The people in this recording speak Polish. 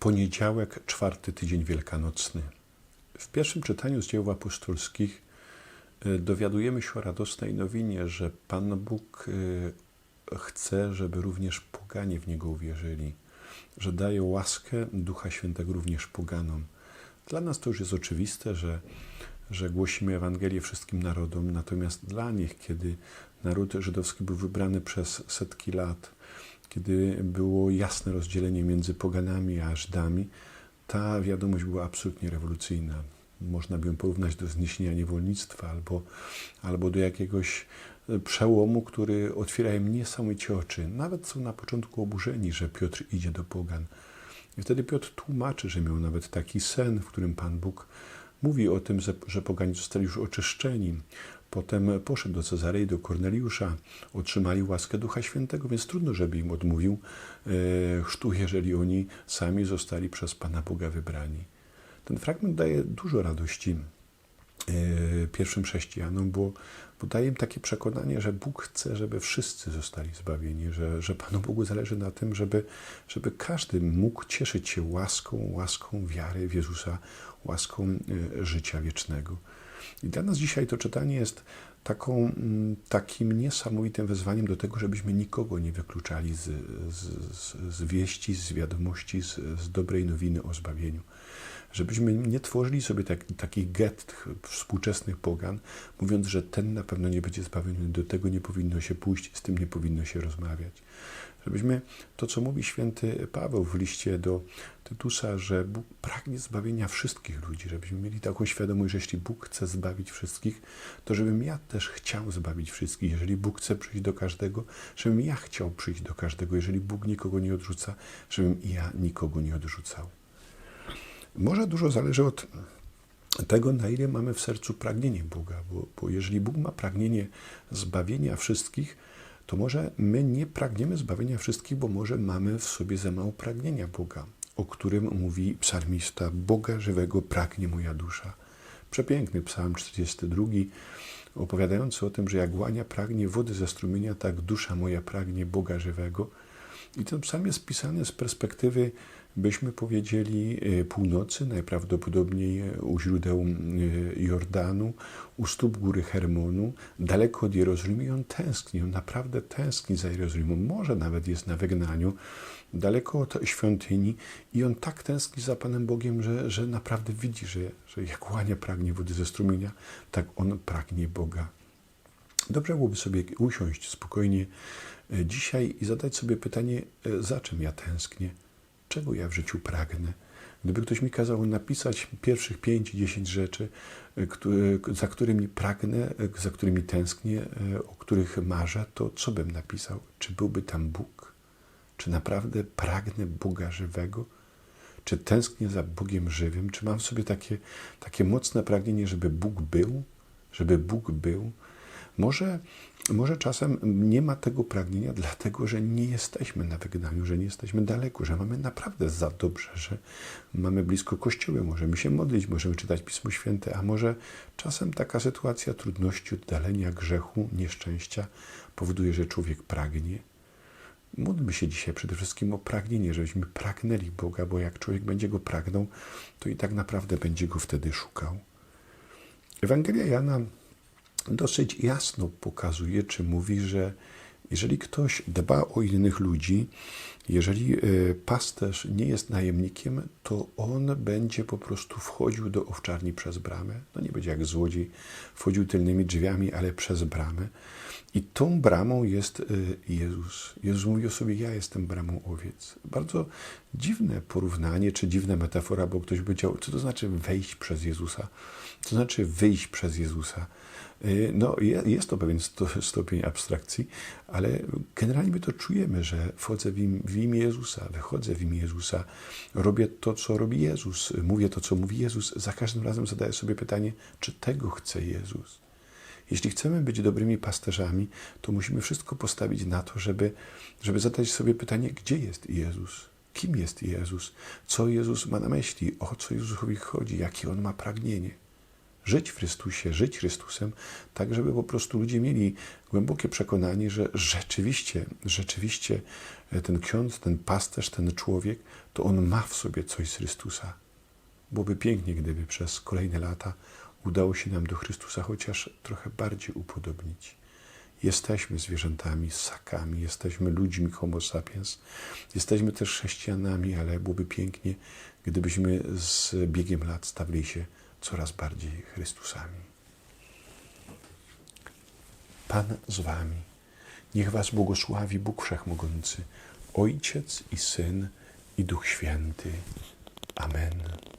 Poniedziałek, czwarty tydzień wielkanocny. W pierwszym czytaniu z dzieł apostolskich y, dowiadujemy się o radosnej nowinie, że Pan Bóg y, chce, żeby również poganie w Niego uwierzyli, że daje łaskę Ducha Świętego również poganom. Dla nas to już jest oczywiste, że, że głosimy Ewangelię wszystkim narodom, natomiast dla nich, kiedy naród żydowski był wybrany przez setki lat, kiedy było jasne rozdzielenie między poganami a Żydami, ta wiadomość była absolutnie rewolucyjna. Można by ją porównać do zniesienia niewolnictwa albo, albo do jakiegoś przełomu, który otwiera im niesamowicie oczy. Nawet są na początku oburzeni, że Piotr idzie do pogan. I wtedy Piotr tłumaczy, że miał nawet taki sen, w którym Pan Bóg mówi o tym, że pogani zostali już oczyszczeni. Potem poszedł do Cezarei, do Korneliusza, otrzymali łaskę Ducha Świętego, więc trudno, żeby im odmówił e, chrztu, jeżeli oni sami zostali przez Pana Boga wybrani. Ten fragment daje dużo radości e, pierwszym chrześcijanom, bo, bo daje im takie przekonanie, że Bóg chce, żeby wszyscy zostali zbawieni, że, że Panu Bogu zależy na tym, żeby, żeby każdy mógł cieszyć się łaską, łaską wiary w Jezusa, łaską e, życia wiecznego. I dla nas dzisiaj to czytanie jest taką, mm, takim niesamowitym wezwaniem do tego, żebyśmy nikogo nie wykluczali z, z, z wieści, z wiadomości, z, z dobrej nowiny o zbawieniu. Żebyśmy nie tworzyli sobie tak, takich get współczesnych pogan, mówiąc, że ten na pewno nie będzie zbawiony, do tego nie powinno się pójść, z tym nie powinno się rozmawiać żebyśmy to, co mówi święty Paweł w liście do Tytusa, że Bóg pragnie zbawienia wszystkich ludzi, żebyśmy mieli taką świadomość, że jeśli Bóg chce zbawić wszystkich, to żebym ja też chciał zbawić wszystkich. Jeżeli Bóg chce przyjść do każdego, żebym ja chciał przyjść do każdego. Jeżeli Bóg nikogo nie odrzuca, żebym ja nikogo nie odrzucał. Może dużo zależy od tego, na ile mamy w sercu pragnienie Boga, bo, bo jeżeli Bóg ma pragnienie zbawienia wszystkich, to może my nie pragniemy zbawienia wszystkich, bo może mamy w sobie za mało pragnienia Boga, o którym mówi psalmista: Boga żywego pragnie moja dusza. Przepiękny psalm 42, opowiadający o tym, że jak łania pragnie wody ze strumienia, tak dusza moja pragnie Boga żywego. I ten psalm jest pisany z perspektywy byśmy powiedzieli e, północy, najprawdopodobniej u źródeł e, Jordanu, u stóp góry Hermonu, daleko od Jerozolimy. I on tęskni, on naprawdę tęskni za Jerozolimą, może nawet jest na wygnaniu, daleko od świątyni. I on tak tęskni za Panem Bogiem, że, że naprawdę widzi, że, że jak łania pragnie wody ze strumienia, tak on pragnie Boga. Dobrze byłoby sobie usiąść spokojnie e, dzisiaj i zadać sobie pytanie, za czym ja tęsknię czego ja w życiu pragnę. Gdyby ktoś mi kazał napisać pierwszych pięć, dziesięć rzeczy, e, które, za którymi pragnę, e, za którymi tęsknię, e, o których marzę, to co bym napisał? Czy byłby tam Bóg? Czy naprawdę pragnę Boga żywego? Czy tęsknię za Bogiem żywym? Czy mam w sobie takie, takie mocne pragnienie, żeby Bóg był? Żeby Bóg był? Może, może czasem nie ma tego pragnienia, dlatego że nie jesteśmy na wygnaniu, że nie jesteśmy daleko, że mamy naprawdę za dobrze, że mamy blisko kościoły, możemy się modlić, możemy czytać Pismo Święte, a może czasem taka sytuacja trudności, oddalenia, grzechu, nieszczęścia powoduje, że człowiek pragnie. Módlmy się dzisiaj przede wszystkim o pragnienie, żebyśmy pragnęli Boga, bo jak człowiek będzie go pragnął, to i tak naprawdę będzie go wtedy szukał. Ewangelia Jana dosyć jasno pokazuje, czy mówi, że jeżeli ktoś dba o innych ludzi, jeżeli e, pasterz nie jest najemnikiem, to on będzie po prostu wchodził do owczarni przez bramę. No nie będzie jak złodziej wchodził tylnymi drzwiami, ale przez bramę. I tą bramą jest e, Jezus. Jezus mówi o sobie: Ja jestem bramą owiec. Bardzo dziwne porównanie, czy dziwna metafora, bo ktoś by powiedział, co to znaczy wejść przez Jezusa? Co znaczy wyjść przez Jezusa? Y, no, jest to pewien stopień abstrakcji, ale generalnie my to czujemy, że wchodzę w imię Jezusa, wychodzę w imię Jezusa, robię to, co robi Jezus, mówię to, co mówi Jezus. Za każdym razem zadaję sobie pytanie, czy tego chce Jezus? Jeśli chcemy być dobrymi pasterzami, to musimy wszystko postawić na to, żeby, żeby zadać sobie pytanie, gdzie jest Jezus? Kim jest Jezus? Co Jezus ma na myśli? O co Jezusowi chodzi? Jakie On ma pragnienie? Żyć w Chrystusie, żyć Chrystusem, tak żeby po prostu ludzie mieli głębokie przekonanie, że rzeczywiście, rzeczywiście e, ten ksiądz, ten pasterz, ten człowiek, to on ma w sobie coś z Chrystusa. Byłoby pięknie, gdyby przez kolejne lata udało się nam do Chrystusa chociaż trochę bardziej upodobnić. Jesteśmy zwierzętami, ssakami, jesteśmy ludźmi homo sapiens, jesteśmy też chrześcijanami, ale byłoby pięknie, gdybyśmy z biegiem lat stawili się coraz bardziej Chrystusami. Pan z wami. Niech was błogosławi Bóg Wszechmogący, Ojciec i Syn i Duch Święty. Amen.